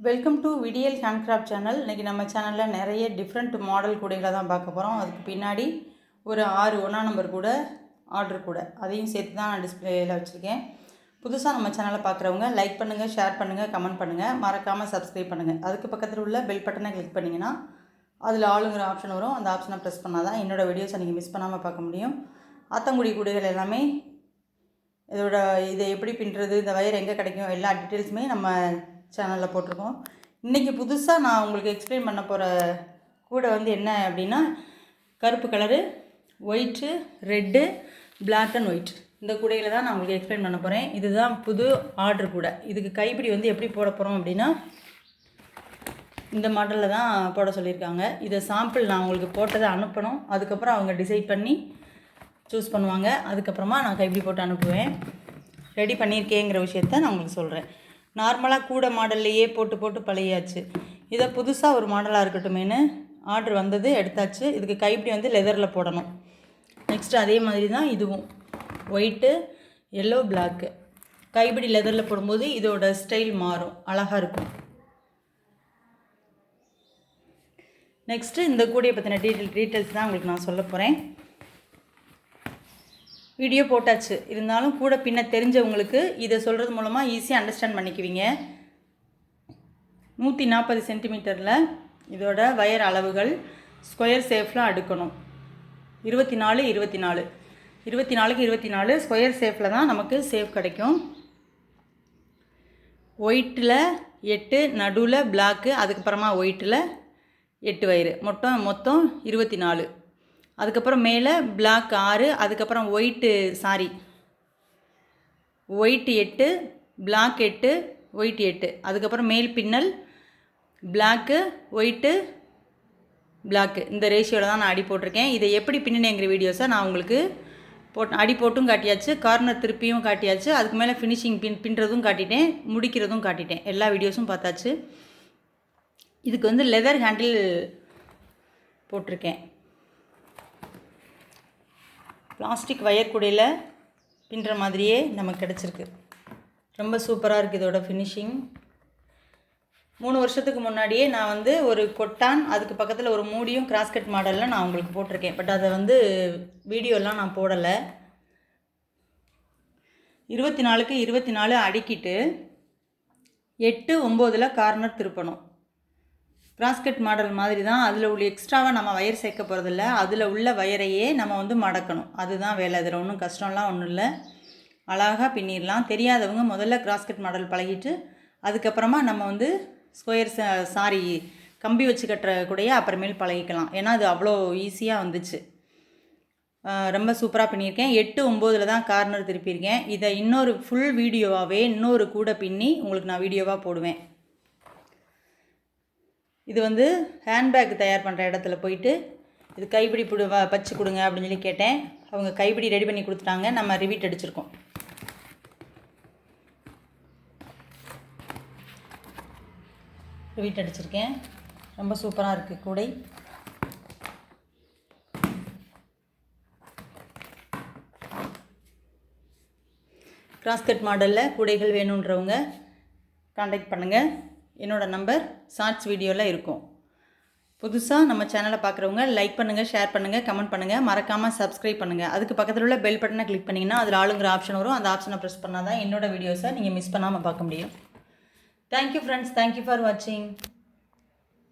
Welcome to Vidiyal handcraft channel இன்றைக்கி நம்ம சேனலில் நிறைய டிஃப்ரெண்ட் மாடல் கூடைகளை தான் பார்க்க போகிறோம் அதுக்கு பின்னாடி ஒரு ஆறு ஒன்றா நம்பர் கூட ஆர்டர் கூட. அதையும் சேர்த்து தான் நான் டிஸ்பிளேயில் வச்சுருக்கேன். புதுசாக நம்ம சேனலை பார்க்குறவங்க லைக் பண்ணுங்கள் ஷேர் பண்ணுங்கள் கமெண்ட் பண்ணுங்கள் மறக்காமல் சப்ஸ்கிரைப் பண்ணுங்கள் அதுக்கு பக்கத்தில் உள்ள பெல் பட்டனை கிளிக் பண்ணிங்கன்னா அதில் ஆளுங்கிற ஆப்ஷன் வரும். அந்த ஆப்ஷனை ப்ரெஸ் பண்ணால் தான் என்னோடய வீடியோஸை நீங்கள் மிஸ் பண்ணாமல் பார்க்க முடியும். ஆத்தங்குடி கூடைகள் எல்லாமே இதோட இதை எப்படி பின்னுறது இந்த வயர் எங்கே கிடைக்கும் எல்லா டீட்டெயில்ஸுமே நம்ம சேனலில் போட்டிருக்கோம். இன்றைக்கி புதுசாக நான் உங்களுக்கு எக்ஸ்பிளைன் பண்ண போகிற கூடை வந்து என்ன அப்படின்னா கருப்பு colour white red black and white இந்த கூடையில் தான் நான் உங்களுக்கு எக்ஸ்பிளைன் பண்ண போகிறேன் இதுதான் புது ஆர்டர் கூட. இதுக்கு கைப்பிடி வந்து எப்படி போட போகிறோம் அப்படின்னா இந்த மாடலில் தான் போட சொல்லியிருக்காங்க. இதை சாம்பிள் நான் உங்களுக்கு போட்டதை அனுப்பணும். அதுக்கப்புறம் அவங்க டிசைட் பண்ணி சூஸ் பண்ணுவாங்க. அதுக்கப்புறமா நான் கைப்பிடி போட்டு அனுப்புவேன். ரெடி பண்ணியிருக்கேங்கிற விஷயத்த நான் உங்களுக்கு சொல்கிறேன் நார்மலாக கூட மாடல்லையே போட்டு போட்டு பழையாச்சு இதை புதுசாக ஒரு மாடலாக இருக்கட்டுமேனு ஆர்டர் வந்தது எடுத்தாச்சு. இதுக்கு கைப்பிடி வந்து லெதரில் போடணும். நெக்ஸ்ட்டு அதே மாதிரி தான் இதுவும். White yellow black. கைப்பிடி லெதரில் போடும்போது இதோட ஸ்டைல் மாறும். அழகாக இருக்கும். நெக்ஸ்ட்டு இந்த கூடிய பற்றின டீட்டெயில் டீட்டெயில்ஸ் தான் உங்களுக்கு நான் சொல்ல போகிறேன் வீடியோ போட்டாச்சு. இருந்தாலும் கூட பின்ன தெரிஞ்சவங்களுக்கு இதை சொல்கிறது மூலமாக ஈஸியாக அண்டர்ஸ்டாண்ட் பண்ணிக்குவீங்க. நூற்றி நாற்பது சென்டிமீட்டரில் இதோட வயர் அளவுகள் ஸ்கொயர் சேஃபில் அடுக்கணும். இருபத்தி நாலு இருபத்தி நாலு இருபத்தி நாலுக்கு இருபத்தி நாலு ஸ்கொயர் சேஃபில் தான் நமக்கு சேஃப் கிடைக்கும். ஒயிட்டில் எட்டு நடுவில் பிளாக்கு அதுக்கப்புறமா ஒயிட்டில் எட்டு வயிறு. மொத்தம் மொத்தம் இருபத்தி நாலு அதுக்கப்புறம் மேலே பிளாக் ஆறு அதுக்கப்புறம் ஒயிட்டு சாரி ஒயிட் எட்டு பிளாக் எட்டு ஒயிட் எட்டு. அதுக்கப்புறம் மேல் பின்னல் பிளாக்கு ஒயிட்டு பிளாக்கு இந்த ரேஷியோவில் தான் நான் அடி போட்டிருக்கேன். இதை எப்படி பின்னணிங்கிற வீடியோஸை நான் உங்களுக்கு போட் அடி போட்டும் காட்டியாச்சு கார்னர் திருப்பியும் காட்டியாச்சு அதுக்கு மேலே ஃபினிஷிங் பின் பின்னுறதும் காட்டிட்டேன் முடிக்கிறதும் காட்டிட்டேன். எல்லா வீடியோஸும் பார்த்தாச்சு. இதுக்கு வந்து லெதர் ஹேண்டில் போட்டிருக்கேன். பிளாஸ்டிக் வயர் கூடையில் பின்னுற மாதிரியே நமக்கு கிடச்சிருக்கு. ரொம்ப சூப்பராக இருக்குது இதோட ஃபினிஷிங் மூணு வருஷத்துக்கு முன்னாடியே நான் வந்து ஒரு கொட்டான் அதுக்கு பக்கத்தில் ஒரு மூடியும் கிராஸ்கட் மாடலில் நான் உங்களுக்கு போட்டிருக்கேன். பட் அதை வந்து வீடியோலாம் நான் போடலை. இருபத்தி நாலுக்கு இருபத்தி நாலு அடுக்கிட்டு எட்டு ஒம்போதில் கார்னர் திருப்பணும். கிராஸ்கட் மாடல் மாதிரி தான் அதில் உள்ள எக்ஸ்ட்ராவாக நம்ம வயர் சேர்க்க போகிறதில்ல அதில் உள்ள வயரையே நம்ம வந்து மடக்கணும். அதுதான் வேலை. அதில் ஒன்றும் கஷ்டம்லாம் ஒன்றும் இல்லை. அழகாக பின்னிடலாம். தெரியாதவங்க முதல்ல கிராஸ்கட் மாடல் பழகிட்டு அதுக்கப்புறமா நம்ம வந்து ஸ்கொயர் சாரி கம்பி வச்சு கட்டுற கூடயே அப்புறமேல் பழகிக்கலாம். ஏன்னா அது அவ்வளோ ஈஸியாக வந்துச்சு. ரொம்ப சூப்பராக பண்ணியிருக்கேன் எட்டு ஒம்போதில் தான் கார்னர் திருப்பியிருக்கேன். இதை இன்னொரு ஃபுல் வீடியோவாகவே இன்னொரு கூட பின்னி உங்களுக்கு நான் வீடியோவாக போடுவேன். இது வந்து ஹேண்ட்பேக் தயார் பண்ணுற இடத்துல போயிட்டு இது கைப்பிடி பிடி வ பச்சு கொடுங்க அப்படின்னு சொல்லி கேட்டேன். அவங்க கைப்பிடி ரெடி பண்ணி கொடுத்துட்டாங்க. நம்ம ரிவீட் அடிச்சிருக்கோம். ரிவீட் அடிச்சிருக்கேன். ரொம்ப சூப்பராக இருக்குது கூடை. கிராஸ்கட் மாடலில் கூடைகள் வேணுன்றவங்க காண்டாக்ட் பண்ணுங்கள் என்னோடய நம்பர் ஷார்ட்ஸ் வீடியோவில் இருக்கும். புதுசாக நம்ம சேனலை பார்க்குறவங்க லைக் பண்ணுங்கள் ஷேர் பண்ணுங்கள் கமெண்ட் பண்ணுங்கள் மறக்காமல் சப்ஸ்கிரைப் பண்ணுங்கள் அதுக்கு பக்கத்தில் உள்ள பெல் பட்டனை கிளிக் பண்ணிங்கன்னா அதில் ஆளுங்கிற ஆப்ஷன் வரும். அந்த ஆப்ஷனை ப்ரெஸ் பண்ணால் தான் என்னோடய வீடியோஸை நீங்கள் மிஸ் பண்ணாமல் பார்க்க முடியும். தேங்க்யூ ஃப்ரெண்ட்ஸ் தேங்க்யூ ஃபார் வாட்சிங்